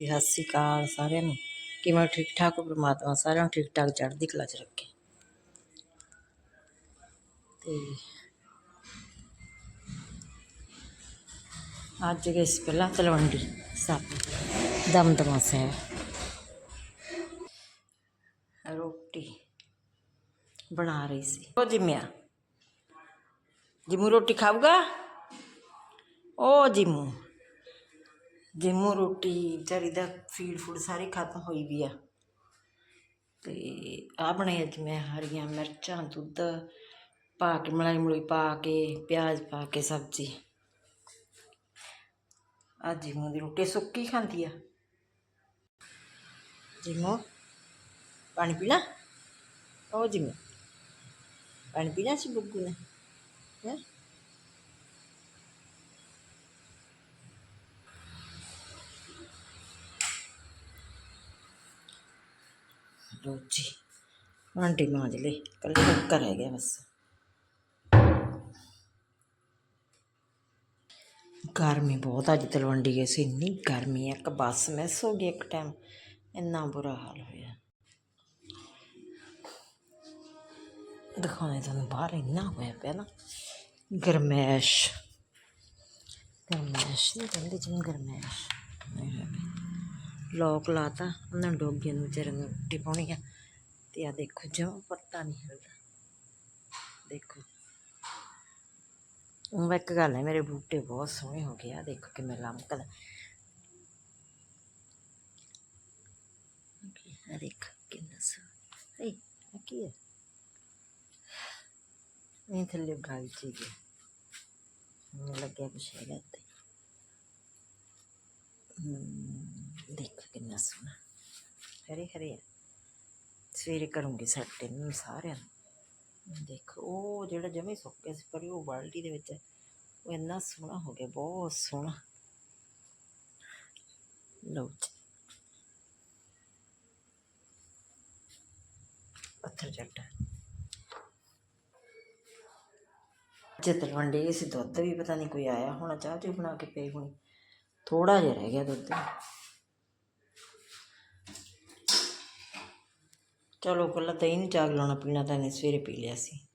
ਸਤਿ ਸ਼੍ਰੀ ਅਕਾਲ ਸਾਰਿਆਂ ਨੂੰ ਕਿਵੇਂ ਠੀਕ ਠਾਕ ਹੋ ਪ੍ਰਮਾਤਮਾ ਸਾਰਿਆਂ ਨੂੰ ਠੀਕ ਠਾਕ ਚੜ੍ਹਦੀ ਕਲਾ ਚ ਰੱਖੇ ਤੇ ਅੱਜ ਗਏ ਸੀ ਪਹਿਲਾਂ ਤਲਵੰਡੀ ਸਾਹਿਬ ਦਮਦਮਾ ਸਾਹਿਬ ਰੋਟੀ ਬਣਾ ਰਹੀ ਸੀ ਉਹ ਜਿਮਿਆ ਜਿਮੂ ਰੋਟੀ ਖਾਊਗਾ ਉਹ ਜਿਮੂ ਜਿਮੂ ਰੋਟੀ ਵਿਚਾਰੀ ਦਾ ਫੀਡ ਫੂਡ ਸਾਰੀ ਖਤਮ ਹੋਈ ਵੀ ਆ ਤੇ ਆ ਬਣੇ ਅੱਜ ਮੈਂ ਹਰੀਆਂ ਮਿਰਚਾਂ ਦੁੱਧ ਪਾ ਕੇ ਮਲਾਈ ਮਲੂਈ ਪਾ ਕੇ ਪਿਆਜ਼ ਪਾ ਕੇ ਸਬਜ਼ੀ ਅੱਜ ਜਿਮੂ ਦੀ ਰੋਟੀ ਸੁੱਕੀ ਖਾਂਦੀ ਆ ਜਿਮੂ ਪਾਣੀ ਪੀਣਾ ਉਹ ਜਿਮੂ ਪਾਣੀ ਪੀਣਾ ਸੀ ਬੁੱਗੂ ਨੇ ਹੈਂ ਲਓ ਜੀ, ਆਂਟੀ ਮਾਂਜ ਲਈ ਕੱਲੇ ਕੁੱਕਰ ਰਹਿ ਗਿਆ ਬਸ। ਗਰਮੀ ਬਹੁਤ ਅੱਜ ਤਲਵੰਡੀ ਗਏ ਸੀ, ਇੰਨੀ ਗਰਮੀ ਹੈ ਇੱਕ ਬੱਸ ਮਿਸ ਹੋ ਗਈ ਇੱਕ ਟਾਈਮ ਇੰਨਾ ਬੁਰਾ ਹਾਲ ਹੋਇਆ। ਦਿਖਾਉਣੇ ਤੁਹਾਨੂੰ ਬਾਹਰ, ਇੰਨਾ ਹੋਇਆ ਪਿਆ ਨਾ, ਗਰਮੈਸ਼। ਗਰਮੈਸ਼ ਨਹੀਂ ਕਹਿੰਦੇ ਜਿਵੇਂ ਗਰਮੈਸ਼। ਨਹੀਂ ਹੈ ਲੋਕ ਲਾਤਾ ਉਹਨਾਂ ਡੋਗੀਆਂ ਨੂੰ ਵਿਚਾਰਿਆਂ ਨੂੰ ਰੋਟੀ ਪਾਉਣੀ ਆ। ਤੇ ਆ ਦੇਖੋ ਜਮਾ ਪੱਤਾ ਨਹੀਂ ਹਿਲਦਾ ਦੇਖੋ। ਉਹ ਇੱਕ ਗੱਲ ਹੈ ਮੇਰੇ ਬੂਟੇ ਬਹੁਤ ਸੋਹਣੇ ਹੋ ਗਏ ਆ। ਦੇਖੋ ਕਿਵੇਂ ਲਮਕਦਾ। ਆ ਦੇਖ ਕਿੰਨਾ ਸੋਹਣਾ। ਹੇ ਆ ਕੀ ਹੈ? ਇਹ ਥੱਲੇ ਗਾਲ ਚੀ ਗਿਆ ਮੈਨੂੰ ਲੱਗਿਆ ਕੁਛ ਹੈਗਾ ਤੇ ਹਮ, ਦੇਖ ਕਿੰਨਾ ਸੋਹਣਾ ਹਰੇ ਹਰੇ ਆ ਸਵੇਰੇ ਕਰੂੰਗੀ ਸੈੱਟ ਇਹਨੂੰ ਸਾਰਿਆਂ ਨੂੰ ਦੇਖੋ ਉਹ ਜਿਹੜਾ ਜਮੇ ਸੁੱਕ ਗਿਆ ਸੀ ਪਰ ਉਹ ਬਾਲਟੀ ਦੇ ਵਿੱਚ ਹੈ, ਉਹ ਇੰਨਾ ਸੋਹਣਾ ਹੋ ਗਿਆ ਬਹੁਤ ਸੋਹਣਾ ਲਓ ਜੀ ਪੱਥਰ ਚੱਟਾ ਜੇ ਤਲਵੰਡੀ ਗਏ ਸੀ ਦੁੱਧ ਵੀ ਪਤਾ ਨਹੀਂ ਕੋਈ ਆਇਆ ਹੋਣਾ ਚਾਹ ਚੂਹ ਬਣਾ ਕੇ ਪਈ ਹੋਣੀ ਥੋੜਾ ਜਿਹਾ ਰਹਿ ਗਿਆ ਦੁੱਧ ਚਲੋ ਪਹਿਲਾਂ ਦਹੀਂ ਨੂੰ ਚਾਗ ਲਾਉਣਾ, ਪੀਣਾ ਤਾਂ ਇਹਨੇ ਸਵੇਰੇ ਪੀ ਲਿਆ ਸੀ।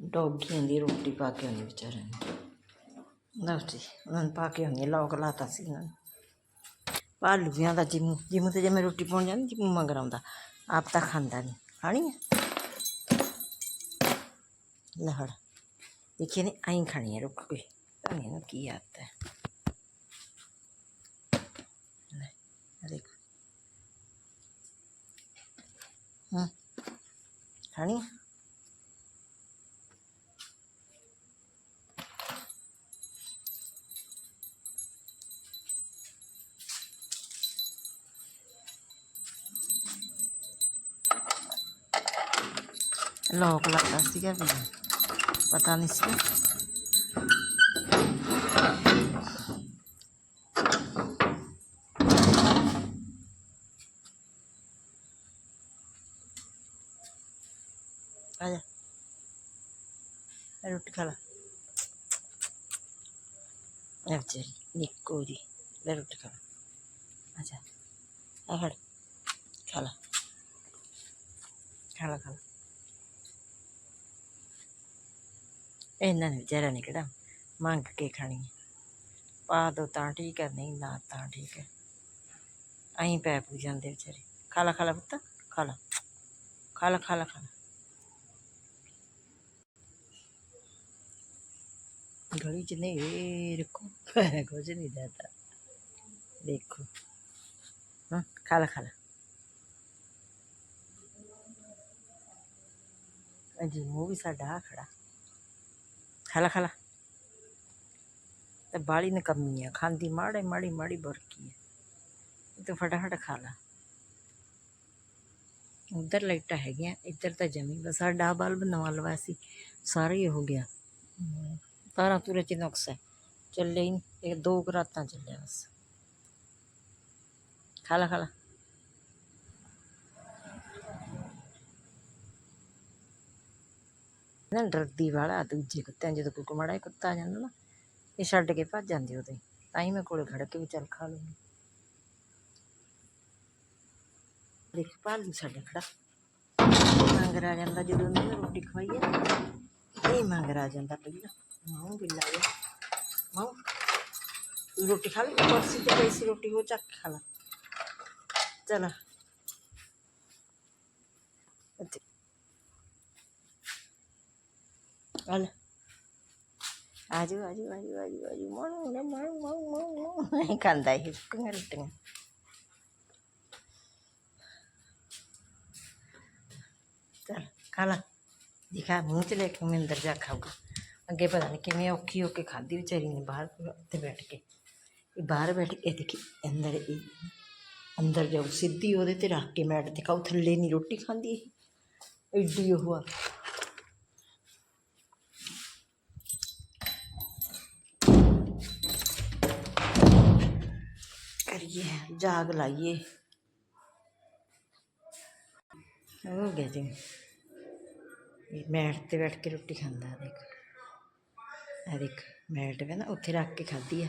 ਡੋਗੀਆਂ ਦੀ ਰੋਟੀ ਪਾ ਕੇ ਆਉਂਦੀ ਵਿਚਾਰਿਆਂ ਨੂੰ। ਲਓ ਜੀ, ਉਹਨਾਂ ਨੂੰ ਪਾ ਕੇ ਆਉਣੀ ਲੋਕ ਲਾਤਾ ਸੀ ਉਹਨਾਂ ਨੇ। ਭਾਲੂਆਂ ਦਾ ਜਿਮੂ ਜਿਮੂ ਤੇ ਜੇ ਮੈਂ ਰੋਟੀ ਪਾਉਣ ਜਾਂਦੀ, ਜਿਮੂ ਮੰਗਰ ਆਉਂਦਾ। ਆਪ ਤਾਂ ਖਾਂਦਾ ਨਹੀਂ, ਖਾਣੀ ਹੈ ਲਹੜ ਦੇਖੀ ਨੇ ਆਈ ਖਾਣੀ ਹੈ ਰੁਕ ਕੇ। ਤਾਂ ਇਹਨੂੰ ਕੀ ਆਦਤ ਹੈ। ਲੈ honey Hello, kelak kasih Kevin. Petani sih. आजा। रोटी खा ला। चल निकोरी ले, रोटी खा अच्छा खा ला। खा ला। खा ला इन्ना ने बेचारा ने मंग के खानी है। पा दो ठीक है, नहीं ना तो ठीक है। अं पै पूजन दे बेचारे। खा ला, खा खाला खाला खा ला। खा ला खा ला खा ला। ਹਾਂ ਖਾ ਲਾ ਖਾ ਲਾ ਅਜੀ ਮੂੰਹ ਵੀ ਸਾਡਾ ਆ ਖੜਾ ਖਾ ਲਾ ਖਾ ਲਾ ਤੇ ਬਾਲੀ ਨਕਮੀ ਆ ਖਾਂਦੀ ਮਾੜੇ ਮਾੜੀ ਮਾੜੀ ਬੁਰਕੀ ਹੈ ਤੇ ਫਟਾਫਟ ਖਾ ਲਾ ਉਧਰ ਲਾਈਟਾਂ ਹੈਗੀਆਂ ਇੱਧਰ ਤਾਂ ਜਮੀ ਬਸ ਸਾਡਾ ਬਲਬ ਨਵਾਂ ਲਵਾਇਆ ਸੀ ਸਾਰਾ ਹੀ ਹੋ ਗਿਆ ਹਮ, ਤਾਰਾਂ ਤੂਰੇ ਚ ਨੁਕਸ ਹੈ ਚੱਲੇ ਹੀ ਨੀ, ਇਹ ਦੋ ਕੁ ਰਾਤਾਂ ਚੱਲਿਆ ਬਸ ਖਾ ਲਾ ਖਾ ਲਾ ਨਾ ਡਰਦੀ ਵਾਲਾ ਦੂਜੇ ਕੁੱਤਿਆਂ ਜਦੋਂ ਕੋਈ ਮਾੜਾ ਜਿਹਾ ਕੁੱਤਾ ਆ ਜਾਂਦਾ ਨਾ ਇਹ ਛੱਡ ਕੇ ਭੱਜ ਜਾਂਦੀ ਉਹਦੇ ਤਾਂ ਹੀ ਮੈਂ ਕੋਲੇ ਖੜ ਕੇ ਵੀ ਚੱਲ ਖਾ ਲੂੰਗੀ ਦੇਖ ਭਾਲੂ ਸਾਡਾ ਖੜਾ ਮੰਗਰ ਆ ਜਾਂਦਾ ਜਦੋਂ ਉਹਨੂੰ ਰੋਟੀ ਖਵਾਈਏ ਨਾ, ਇਹ ਮੰਗਰ ਆ ਜਾਂਦਾ ਪਹਿਲਾਂ हाँ, बिल्ला हाँ, रोटी खा ली? परसी तो कैसी रोटी हो चक खा ला। चला। अल आजू आजू आजू आजू आजू। माऊ ना माऊ माऊ माऊ कांदा चल खाला दिखा, मुँह चले कमेंदर जा खाऊँगा ਅੱਗੇ ਪਤਾ ਨਹੀਂ ਕਿਵੇਂ ਔਖੀ ਹੋ ਕੇ ਖਾਧੀ ਵਿਚਾਰੀ ਨੇ ਬਾਹਰ ਤੇ ਬੈਠ ਕੇ। ਇਹ ਬਾਹਰ ਬੈਠ ਕੇ ਦੇਖੀ, ਅੰਦਰ ਇਹ, ਅੰਦਰ ਜਾਊ, ਸਿੱਧੀ ਉਹਦੇ ਤੇ ਰੱਖ ਕੇ ਮੈਟ ਤੇ ਖਾਊ, ਥੱਲੇ ਨਹੀਂ ਰੋਟੀ ਖਾਂਦੀ ਇਹ। ਐਡੀ ਉਹ ਆ। ਕਰੀਏ, ਜਾਗ ਲਾਈਏ। ਹੋ ਗਿਆ ਜੀ। ਮੈਟ ਤੇ ਬੈਠ ਕੇ ਰੋਟੀ ਖਾਂਦਾ, ਦੇਖ। ਆ ਦੇਖ ਮੈਟ ਵੇ ਨਾ ਉੱਥੇ ਰੱਖ ਕੇ ਖਾਧੀ ਆ।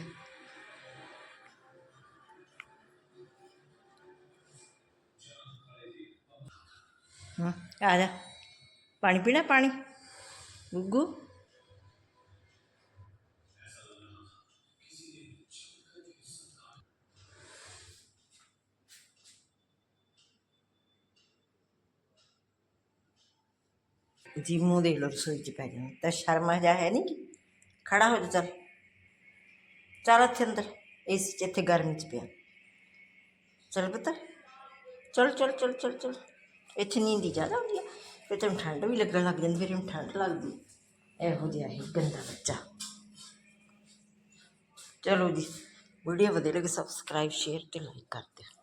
ਹਾਂ, ਆ ਜਾ। ਪਾਣੀ ਪੀਣਾ, ਪਾਣੀ? ਗੁੱਗੂ? ਜੀ ਮੂੰਹ ਦੇਖ ਲੋ ਰਸੋਈ ਚ ਪੈ ਜਾਣਾ ਤਾਂ ਸ਼ਰਮਾ ਜਾ ਹੈ ਨਹੀਂ ਕਿ ਖੜਾ ਹੋ ਜਾ ਚੱਲ। ਚੱਲ ਇੱਥੇ ਅੰਦਰ ਇਸ ਚ ਇੱਥੇ ਗਰਮੀ ਚ ਪਿਆ। ਚੱਲ ਪੁੱਤ। ਚੱਲ ਚੱਲ ਚੱਲ ਚੱਲ ਚੱਲ। ਇੱਥੇ ਨੀਂਦ ਹੀ ਜ਼ਿਆਦਾ ਆਉਂਦੀ ਆ। ਫਿਰ ਤੈਨੂੰ ਠੰਡ ਵੀ ਲੱਗਣ ਲੱਗ ਜਾਂਦੀ, ਫਿਰ ਇਹਨੂੰ ਠੰਡ ਲੱਗਦੀ। ਇਹੋ ਜਿਹਾ ਹੀ ਗੰਦਾ ਬੱਚਾ। ਚਲੋ ਜੀ ਵੀਡੀਓ ਵਧੀਆ ਲੱਗੇ ਸਬਸਕ੍ਰਾਈਬ ਸ਼ੇਅਰ ਤੇ ਲਾਈਕ ਕਰ ਦਿਓ।